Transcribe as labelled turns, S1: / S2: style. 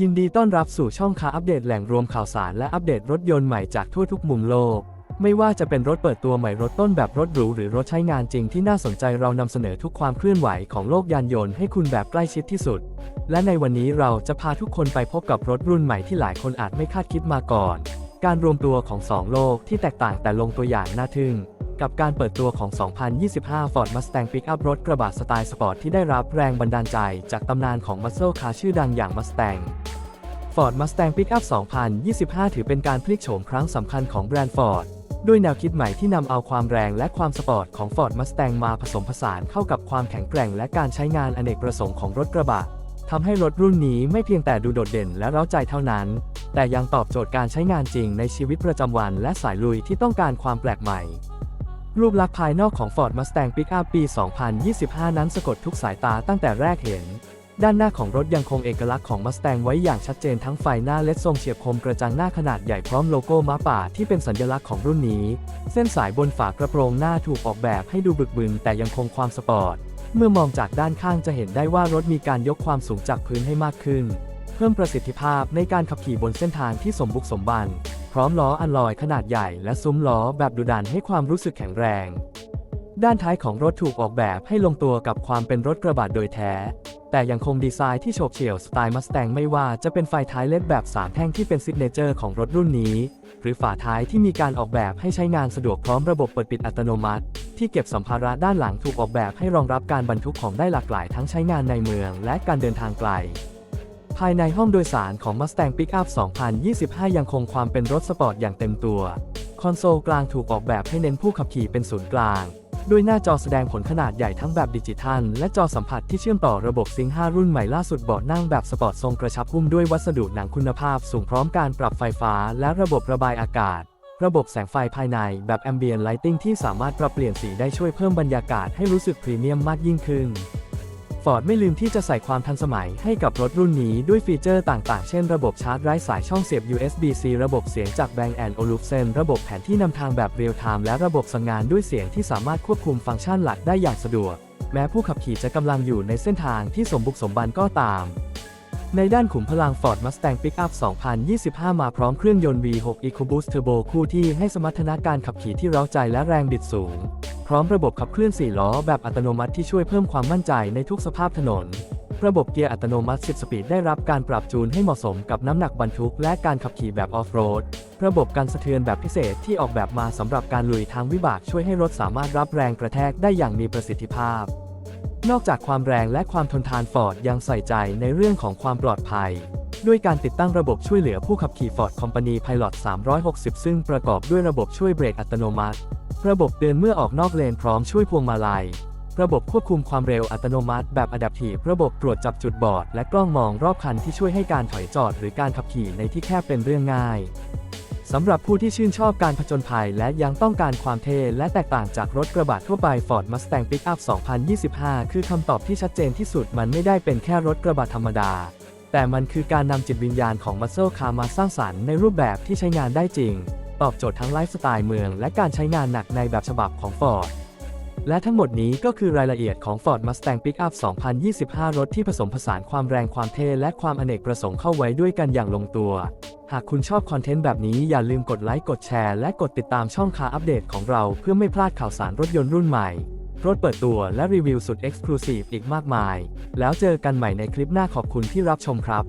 S1: ยินดีต้อนรับสู่ช่องคาอัปเดตแหล่งรวมข่าวสารและอัปเดตรถยนต์ใหม่จากทั่วทุกมุมโลก ไม่ว่าจะเป็นรถเปิดตัวใหม่รถต้นแบบรถหรูหรือรถใช้งานจริงที่น่าสนใจเรานำเสนอทุกความเคลื่อนไหวของโลกยานยนต์ให้คุณแบบใกล้ชิดที่สุด และในวันนี้เราจะพาทุกคนไปพบกับรถรุ่นใหม่ที่หลายคนอาจไม่คาดคิดมาก่อน การรวมตัวของสองโลกที่แตกต่างแต่ลงตัวอย่างน่าทึ่ง กับการเปิดตัวของ 2025 Ford Mustang Pickup รถกระบะสไตล์สปอร์ตที่ได้รับแรงบันดาลใจจากตำนานของมัสเซลคาชื่อดังอย่าง Mustang Ford Mustang Pickup 2025 ถือเป็นการพลิกโฉมครั้งสำคัญของแบรนด์ Ford ด้วยแนวคิดใหม่ที่นำเอาความแรงและความสปอร์ตของ Ford Mustang มาผสมผสานเข้ากับความแข็งแกร่งและการใช้งานอเนกประสงค์ของรถกระบะทำให้รถรุ่นนี้ไม่เพียงแต่ดูโดดเด่นและเร้าใจเท่านั้น แต่ยังตอบโจทย์การใช้งานจริงในชีวิตประจำวันและสายลุยที่ต้องการความแปลกใหม่ รูปลักษณ์ภายนอกของ Ford Mustang Pickup ปี 2025 นั้นสะกดทุกสายตาตั้งแต่แรกเห็น ด้านหน้าของรถยังคงเอกลักษณ์ของ Mustang ไว้อย่างชัดเจนทั้งไฟหน้าเลดทรงเฉียบคมกระจังหน้าขนาดใหญ่พร้อมโลโก้ม้าป่าที่เป็นสัญลักษณ์ของรุ่นนี้ เส้นสายบนฝากระโปรงหน้าถูกออกแบบให้ดูบึกบึนแต่ยังคงความสปอร์ต เมื่อมองจากด้านข้างจะเห็นได้ว่ารถมีการยกความสูงจากพื้นให้มากขึ้น เพิ่มประสิทธิภาพในการขับขี่บนเส้นทางที่สมบุกสมบัน พร้อมล้ออัลลอยขนาดใหญ่และซุ้มล้อแบบดุดันให้ความรู้สึกแข็งแรง ด้านท้ายของรถถูกออกแบบให้ลงตัวกับความเป็นรถกระบะโดยแท้ แต่ยังคงดีไซน์ที่โฉบเฉี่ยวสไตล์มัสแตงไม่ว่าจะเป็นไฟท้ายเล็ดแบบ3แท่งที่เป็นซิกเนเจอร์ของรถรุ่นนี้ หรือฝาท้ายที่มีการออกแบบให้ใช้งานสะดวกพร้อมระบบเปิดปิดอัตโนมัติ ที่เก็บสัมภาระด้านหลังถูกออกแบบให้รองรับการบรรทุกของได้หลากหลายทั้งใช้งานในเมืองและการเดินทางไกล ภายในห้องโดยสารของ Mustang Pickup 2025 ยังคงความเป็นรถสปอร์ตอย่างเต็มตัว คอนโซลกลางถูกออกแบบให้เน้นผู้ขับขี่เป็นศูนย์กลาง ด้วยหน้าจอแสดงผลขนาดใหญ่ทั้งแบบดิจิทัล และจอสัมผัสที่เชื่อมต่อระบบซิงค์5รุ่นใหม่ล่าสุดเบาะนั่งแบบสปอร์ตทรงกระชับหุ้มด้วยวัสดุหนังคุณภาพสูงพร้อมการปรับไฟฟ้า และระบบระบายอากาศ ระบบแสงไฟภายในแบบ Ambient Lighting ที่สามารถปรับเปลี่ยนสีได้ช่วยเพิ่มบรรยากาศให้รู้สึกพรีเมียมมากยิ่งขึ้น ฟอร์ดไม่ลืมที่จะใส่ความทันสมัยให้กับรถรุ่นนี้ด้วยฟีเจอร์ต่างๆ เช่นระบบชาร์จไร้สายช่องเสียบ USB-C ระบบเสียงจาก Bang Olufsen ระบบแผนที่นำทางแบบเรียลไทม์และระบบสั่งงานด้วยเสียงที่สามารถควบคุมฟังก์ชันหลักได้อย่างสะดวก แม้ผู้ขับขี่จะกำลังอยู่ในเส้นทางที่สมบุกสมบันก็ตาม ในด้านขุมพลัง Ford Mustang Pickup 2025 มาพร้อมเครื่องยนต์ V6 EcoBoost Turbo คู่ที่ให้สมรรถนะการขับขี่ที่เร้าใจและแรงบิดสูง พร้อมระบบขับเคลื่อน 4 ล้อแบบอัตโนมัติที่ช่วยเพิ่มความมั่นใจในทุกสภาพถนน ระบบเกียร์อัตโนมัติ 10 สปีดได้รับการปรับจูนให้เหมาะสมกับน้ำหนักบรรทุกและการขับขี่แบบออฟโรด ระบบการสะเทือนแบบพิเศษที่ออกแบบมาสำหรับการลุยทางวิบากช่วยให้รถสามารถรับแรงกระแทกได้อย่างมีประสิทธิภาพ นอกจากความแรงและความทนทานฟอร์ดยังใส่ใจในเรื่องของความปลอดภัย ด้วยการติดตั้งระบบช่วยเหลือผู้ขับขี่ Ford Company Pilot 360 ซึ่งประกอบด้วยระบบช่วยเบรกอัตโนมัติ ระบบเตือนเมื่อออกนอกเลนพร้อมช่วยพวงมาลัย ระบบควบคุมความเร็วอัตโนมัติ แบบ Adaptive ระบบตรวจจับจุดบอด และกล้องมองรอบคันที่ช่วยให้การถอยจอด หรือการขับขี่ในที่แคบเป็นเรื่องง่าย สำหรับผู้ที่ชื่นชอบการผจญภัยและยังต้องการความเท่และแตกต่างจากรถกระบะทั่วไป Ford Mustang Pickup 2025 คือคำตอบที่ชัดเจนที่สุดมันไม่ได้เป็นแค่รถกระบะธรรมดา แต่มันคือการนำจิตวิญญาณของ Muscle Car มาสร้างสรรค์ในรูปแบบที่ใช้งานได้จริง ตอบโจทย์ทั้งไลฟ์สไตล์เมืองและการใช้งานหนักในแบบฉบับของ Ford และทั้งหมดนี้ก็คือรายละเอียดของ Ford Mustang Pickup 2025 รถที่ผสมผสานความแรงความเท่และความอเนกประสงค์เข้าไว้ด้วยกันอย่างลงตัว หากคุณชอบคอนเทนต์แบบนี้อย่าลืมกดไลค์กดแชร์และกดติดตามช่องคาอัปเดตของเราเพื่อไม่พลาดข่าวสารรถยนต์รุ่นใหม่ รถเปิดตัวและรีวิวสุด Exclusive อีกมากมาย แล้วเจอกันใหม่ในคลิปหน้าขอบคุณที่รับชมครับ